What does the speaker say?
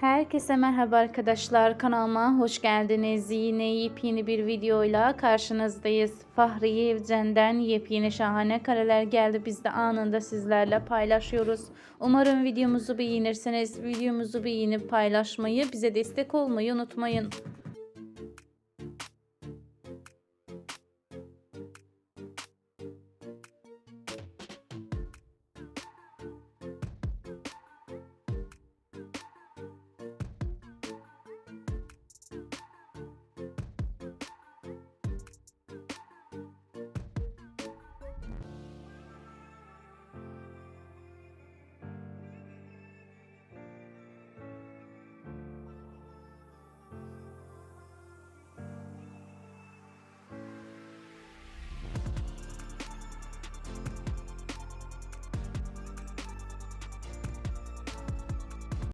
Herkese merhaba arkadaşlar. Kanalıma hoş geldiniz. Yine yepyeni bir videoyla karşınızdayız. Fahriye Evcen'den yepyeni şahane kareler geldi. Biz de anında sizlerle paylaşıyoruz. Umarım videomuzu beğenirsiniz. Videomuzu beğenip paylaşmayı, bize destek olmayı unutmayın.